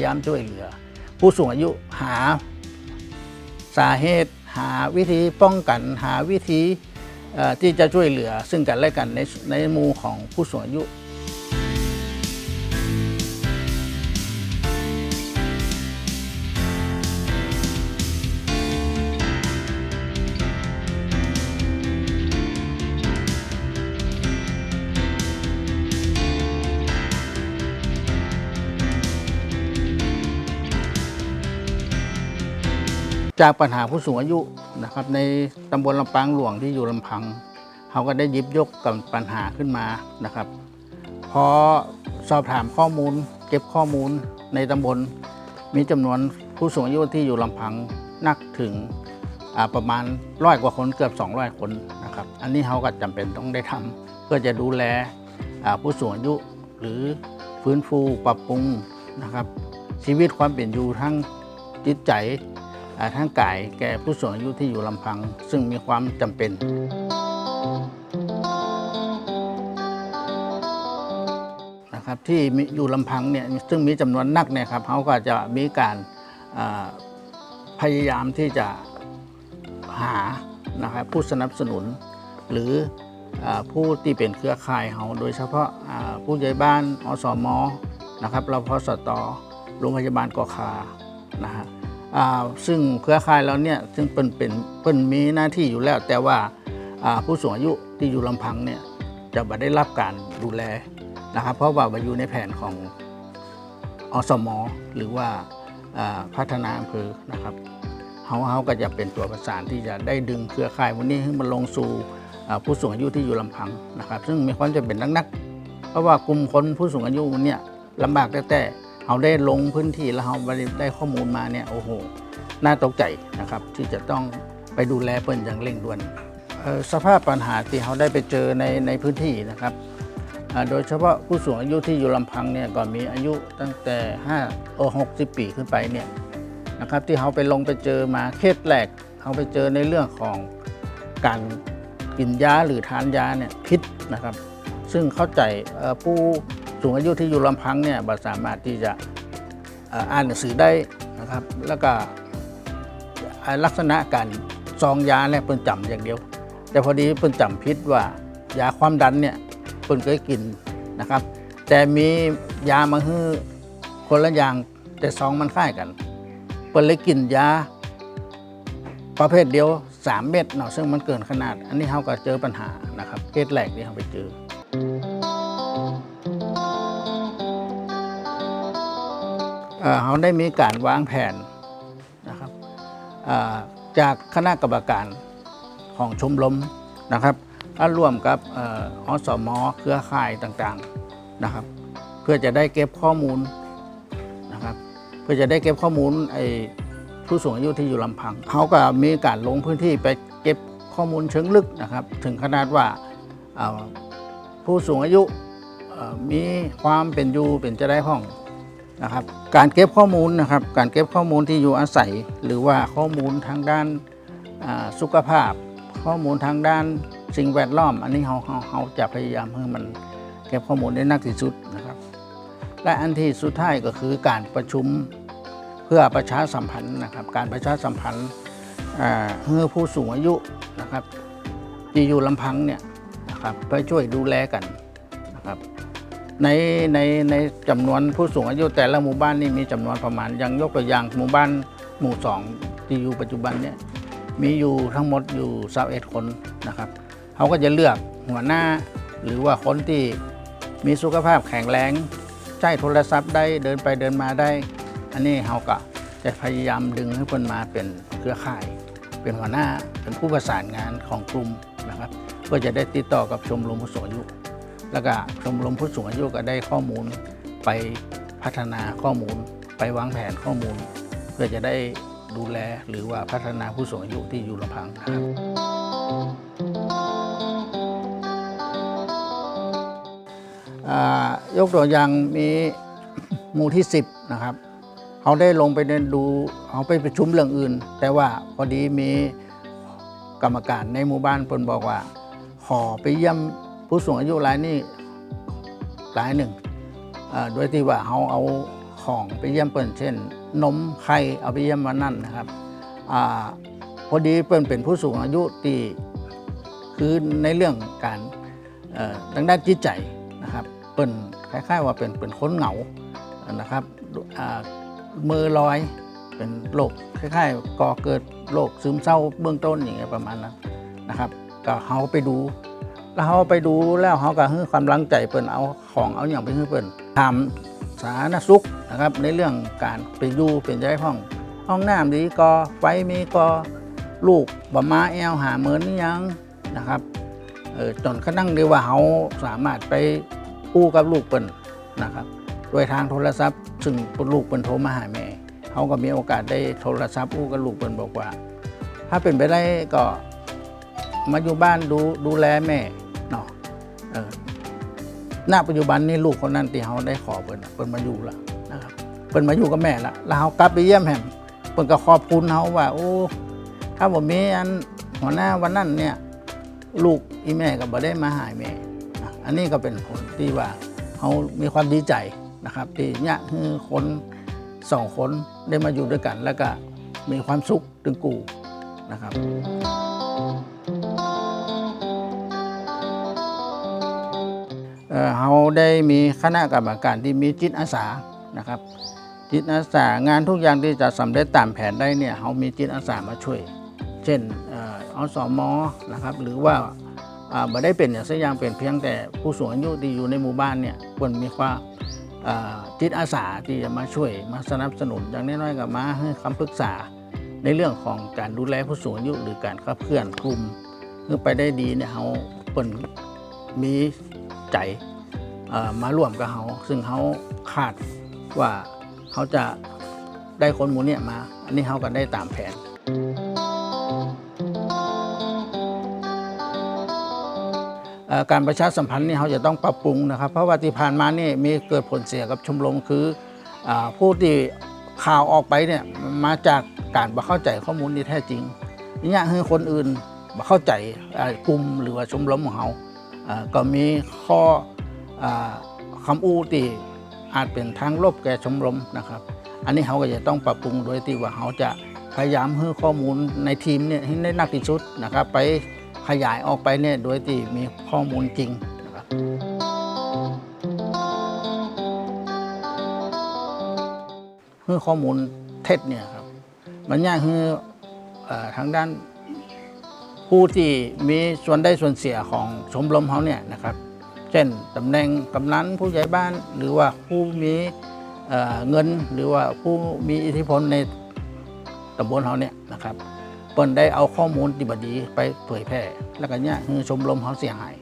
ายามช่วยเหลือ ผู้สูงอายุหาสาเหตุ หาวิธีป้องกันหาวิธีที่จะช่วยเหลือซึ่งกันและกันในในหมู่ของผู้สูงอายุ จากปัญหาผู้สูงอายุนะครับ ในตำบลลำปางหลวงที่อยู่ลำพังเขาก็ได้ยิบยกกับปัญหาขึ้นมานะครับพอสอบถามข้อมูล เก็บข้อมูลในตำบล มีจำนวนผู้สูงอายุที่อยู่ลำพังนักถึงประมาณร้อยกว่าคนเกือบ 200 คนนะครับ อันนี้เขาก็จำเป็นต้องได้ทำเพื่อจะดูแลผู้สูงอายุหรือฟื้นฟูปรับปรุงนะครับ ชีวิตความเป็นอยู่ทั้งจิตใจ ทั้งกายแก่ผู้สูงอายุที่อยู่ลำพัง ซึ่งมีความจำเป็น นะครับที่อยู่ลำพังเนี่ยซึ่งมีจำนวนนักเนี่ยครับเขาก็จะมีการพยายามที่จะหานะครับผู้สนับสนุน หรืออผู้ที่เป็นเครือข่ายเขาโดยเฉพาะผู้ใหญ่บ้านอสมนะครับเราพอสตโรงพยาบาลกอคานะฮะ ซึ่งเครือข่ายเราเนี่ยซึ่งเป็นเป็นเป็นมีหน้าที่อยู่แล้ว แต่ว่าผู้สูงอายุที่อยู่ลำพังเนี่ยจะไม่ได้รับการดูแลนะครับ เพราะว่ามาอยู่ในแผนของอสมหรือว่าพัฒนาอำเภอนะครับเขาเขาก็จะเป็นตัวประสานที่จะได้ดึงเครือข่ายวันนี้ให้มันลงสู่ผู้สูงอายุที่อยู่ลำพังนะครับ ซึ่งมีความจำเป็นนักๆเพราะว่ากลุ่มคนผู้สูงอายุเนี่ยลำบากแต่แต่ เขาได้ลงพื้นที่แล้วเขาได้ข้อมูลมาเนี่ยโอ้โหน่าตกใจนะครับที่จะต้องไปดูแลเปิ้นอย่างเร่งด่วนสภาพปัญหาที่เขาได้ไปเจอในในพื้นที่นะครับโดยเฉพาะผู้สูงอายุที่อยู่ลำพังเนี่ยก็มีอายุตั้งแต่5โอ60 ปีขึ้นไปเนี่ยนะครับที่เขาไปลงไปเจอมาเคสแรกเขาไปเจอในเรื่องของการกินยาหรือทานยาเนี่ยพิษนะครับ ซึ่งเข้าใจผู้ สูงอายุที่อยู่ลำพังเนี่ยสามารถที่จะอ่านหนังสือได้นะครับ แล้วก็ลักษณะการซองยาเนี่ยเพิ่นจำอย่างเดียว แต่พอดีเพิ่นจำพิษว่ายาความดันเนี่ยเพิ่นเคยกินนะครับ แต่มียามาฮื้อคนละอย่างแต่ซองมันคล้ายกันเพิ่นเลยกินยาประเภทเดียว 3 เม็ดเนาะซึ่งมันเกินขนาด อันนี้เขาก็เจอปัญหานะครับเคสแรกที่เขาไปเจอ เขาได้มีการวางแผนนะครับจากคณะกรรมการของชมรมนะครับร่วมกับอ่ออสมเครือข่ายต่างๆนะครับ เพื่อจะได้เก็บข้อมูลนะครับ เพื่อจะได้เก็บข้อมูลไอ้ผู้สูงอายุที่อยู่ลำพังเขาก็มีการลงพื้นที่ไปเก็บข้อมูลเชิงลึกนะครับ ถึงขนาดว่าาผู้สูงอายุมีความเป็นอยู่เป็นจะได้ห้อง นะครับการเก็บข้อมูลนะครับการเก็บข้อมูลที่อยู่อาศัย หรือว่าข้อมูลทางด้านสุขภาพ ข้อมูลทางด้านสิ่งแวดล้อม อันนี้เราเราเราจะพยายามให้มันเก็บข้อมูลได้นักที่สุดนะครับ และอันที่สุดท้ายก็คือการประชุมเพื่อประชาสัมพันธ์นะครับ การประชาสัมพันธ์อ่าให้ผู้สูงอายุนะครับที่อยู่ลำพังเนี่ยนะครับไปช่วยดูแลกันนะครับ ในในในจำนวนผู้สูงอายุแต่ละหมู่บ้านนี่มีจำนวนประมาณอยังยกตัวอย่างหมู่บ้านหมู่สองที่อยู่ปัจจุบันเนี่ยมีอยู่ทั้งหมดอยู่21คนนะครับเขาก็จะเลือกหัวหน้าหรือว่าคนที่มีสุขภาพแข็งแรงใช้โทรศัพท์ได้เดินไปเดินมาได้ อันนี้เขาก็จะพยายามดึงให้คนมาเป็นเครือข่าย เป็นหัวหน้าเป็นผู้ประสานงานของกลุ่มนะครับเพื่อจะได้ติดต่อกับชมรมผู้สูงอายุ แล้วก็ชมรมผู้สูงอายุก็ได้ข้อมูลไปพัฒนาข้อมูล ไปวางแผนข้อมูล เพื่อจะได้ดูแลหรือว่าพัฒนาผู้สูงอายุที่อยู่ลำพังนะครับยกตัวอย่างมีหมู่ที่ 10 นะครับเขาได้ลงไปเดินดูเขาไปประชุมเรื่องอื่น แต่ว่าพอดีมีกรรมการในหมู่บ้านเพิ่นบอกว่า ขอไปเยี่ยม ผู้สูงอายุรายนี้รายหนึ่งโดยที่ว่าเขาเอาของไปเยี่ยมเปิ้นเช่น นมไข่เอาไปเยี่ยมวันนั้นนะครับอพอดีเปิ้นเป็นผู้สูงอายุที่คือในเรื่องการทางด้านจิตใจนะครับเปิ้นคล้ายๆว่าเป็นเป็นคนเหงานะครับมือลอยเป็นโรคคล้ายๆก่อเกิดโรคซึมเศร้าเบื้องต้นอย่างเงี้ยประมาณนั้นนะครับก็เขาไปดู แล้วเขาไปดูแล้วเขาก็ให้ความรังใจเปิ้นเอาของเอาอย่างไปให้เปิ้นทำสาธารณสุขนะครับในเรื่องการไปดูเป็นใจห้อง ห้องน้ำดีก็ไฟมีก็ลูกบะมาแอลหาเหมือนยังนะครับเออจนกระทั่งได้ว่าเขาสามารถไปกู้กับลูกเปิ้นนะครับโดยทางโทรศัพท์ ซึ่งลูกเปิ้นโทรมาหาแม่เขาก็มีโอกาสได้โทรศัพท์อู้กับลูกเปิ้นบอกว่า ถ้าเป็นไปได้ก็ มาอยู่บ้านดูดูแลแม่เนาะเออณปัจจุบันนี้ลูกคนนั้นที่เขาได้ขอเปิ้นเปิ้นมาอยู่ล้วนะครับเปิ้นมาอยู่กับแม่ละแล้วเขากลับไปเยี่ยมแฮมเปิ้นก็ขอบคุณเขาว่า โอ้ ถ้าผมมีอันหัวหน้าวันนั้นเนี่ย ลูกอีแม่ก็บ่ได้มาหายแม่อันนี้ก็เป็นผลที่ว่าเขามีความดีใจนะครับ ที่เนี่ยคือคนสองคนได้มาอยู่ด้วยกัน แล้วก็มีความสุขถึงกูนะครับ เราได้มีคณะกรรมการที่มีจิตอาสานะครับ จิตอาสางานทุกอย่างที่จะสำเร็จตามแผนได้เนี่ยเรามีจิตอาสามาช่วย เช่นอ่ออสมนะครับ หรือว่าอ่าบ่ได้เป็นอย่างสักอย่างเป็นเพียงแต่ผู้สูงอายุที่อยู่ในหมู่บ้านเนี่ยควรมีความจิตอาสาที่จะมาช่วยมาสนับสนุนอย่างน้อยๆก็มาให้คำปรึกษาในเรื่องของการดูแลผู้สูงอายุหรือการขับเคลื่อนกลุ่มเพื่อไปได้ดีเนี่ยเขาเปิ่นมี ใจมาร่วมกับเขาซึ่งเขาคาดว่าเขาจะได้คนหมูเนี่ยมา อันนี้เขาก็ได้ตามแผน การประชาสัมพันธ์นี่เขาจะต้องปรับปรุงนะครับ เพราะว่าที่ผ่านมานี่มีเกิดผลเสียกับชมรมคืออผู้ที่ข่าวออกไปเนี่ยมาจากการบ่เข้าใจข้อมูลที่แท้จริงนี่ยคือคนอื่นบ่เข้าใจกลุ่มหรือว่าชมรมของเขา ก็มีข้ออคำอู้ที่อาจเป็นทางลบแก่ชมรมนะครับ อันนี้เขาก็จะต้องปรับปรุงโดยที่ว่าเขาจะพยายามให้ข้อมูลในทีมเนี่ยให้ได้นักที่สุดนะครับ ไปขยายออกไปเนี่ยโดยที่มีข้อมูลจริงนะครับคือข้อมูลเท็จเนี่ยครับมันยากคืออทางด้าน ผู้ที่มีส่วนได้ส่วนเสียของชมรมเขาเนี่ยนะครับ เช่นตำแหน่งกำนันผู้ใหญ่บ้านหรือว่าผู้มีเเงินหรือว่าผู้มีอิทธิพลในตำบลเขาเนี่ยนะครับเปิ้นได้เอาข้อมูลที่บดีไปเผยแพร่ แล้วก็เนี่ยคือชมรมเขาเสียหาย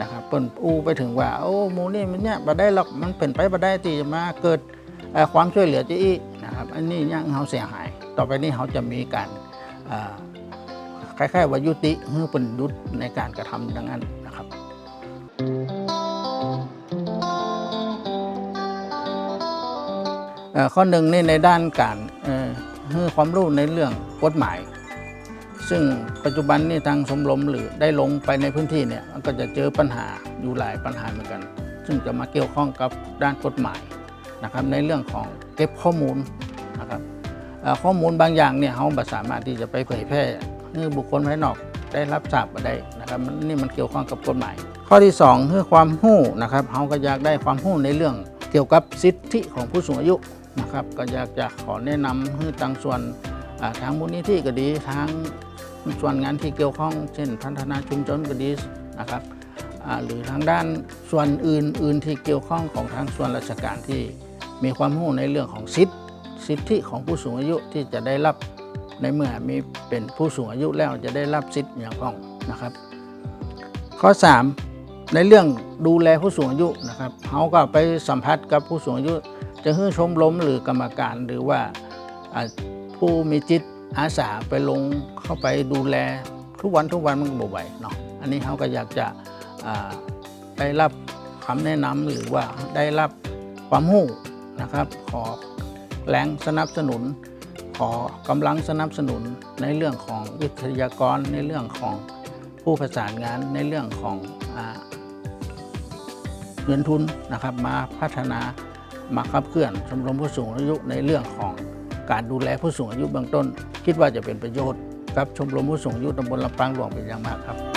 นะครับเปิ้นอู้ไปถึงว่าโอ้หมูนี่มันเนี่ยบ่ได้หรอกมันเป็นไปบ่ได้ที่จะมาเกิดความช่วยเหลือจะอีนะครับอันนี้เนี่ยเขาเสียหาย ต่อไปนี้เขาจะมีการอ่อ คล้ายๆว่ายุติเพื่อเป็นยุดในการกระทำดังนั้นนะครับข้อหนึ่งนี่ในด้านการเออให้ความรู้ในเรื่องกฎหมาย ซึ่งปัจจุบันนี่ทางชมรมหรือได้ลงไปในพื้นที่เนี่ยมันก็จะเจอปัญหาอยู่หลายปัญหาเหมือนกัน ซึ่งจะมาเกี่ยวข้องกับด้านกฎหมายนะครับในเรื่องของเก็บข้อมูลนะครับข้อมูลบางอย่างเนี่ยเขาไม่สามารถที่จะไปเผยแพร่ ให้บุคคลภายนอกได้รับทราบมาได้นะครับมันนี่มันเกี่ยวข้องกับกฎหมาย ข้อที่สองคือความรู้นะครับเขาก็อยากได้ความรู้ในเรื่อง เกี่ยวกับสิทธิของผู้สูงอายุนะครับก็อยากจะขอแนะนำให้ทางส่วนทางมูลนิธิก็ดีทางส่วนงานที่เกี่ยวข้องเช่น พัฒนาชุมชนก็ดีนะครับหรือทางด้านส่วนอื่น ๆ ที่เกี่ยวข้องของทางส่วนราชการที่มีความรู้ในเรื่องของสิทธิสิทธิของผู้สูงอายุที่จะได้รับ ในเมื่อมีเป็นผู้สูงอายุแล้วจะได้รับสิทธิ์อย่างพ้องนะครับ ข้อ 3 ในเรื่องดูแลผู้สูงอายุนะครับเขาก็ไปสัมผัสกับผู้สูงอายุ จะให้ชมรมหรือกรรมการหรือว่าผู้มีจิตอาสาไปลงเข้าไปดูแลทุกวันทุกวันมันก็บ่ไหวเนาะอันนี้เขาก็อยากจะได้รับคำแนะนำหรือว่าได้รับความรู้นะครับ ขอแรงสนับสนุน ขอกำลังสนับสนุนในเรื่องของวิทยากรในเรื่องของผู้ประสานงานในเรื่องของเงินทุนนะครับมาพัฒนามาขับเคลื่อนชมรมผู้สูงอายุในเรื่องของการดูแลผู้สูงอายุเบื้องต้น คิดว่าจะเป็นประโยชน์กับชมรมผู้สูงอายุตำบลลำปางหลวงเป็นอย่างมากครับ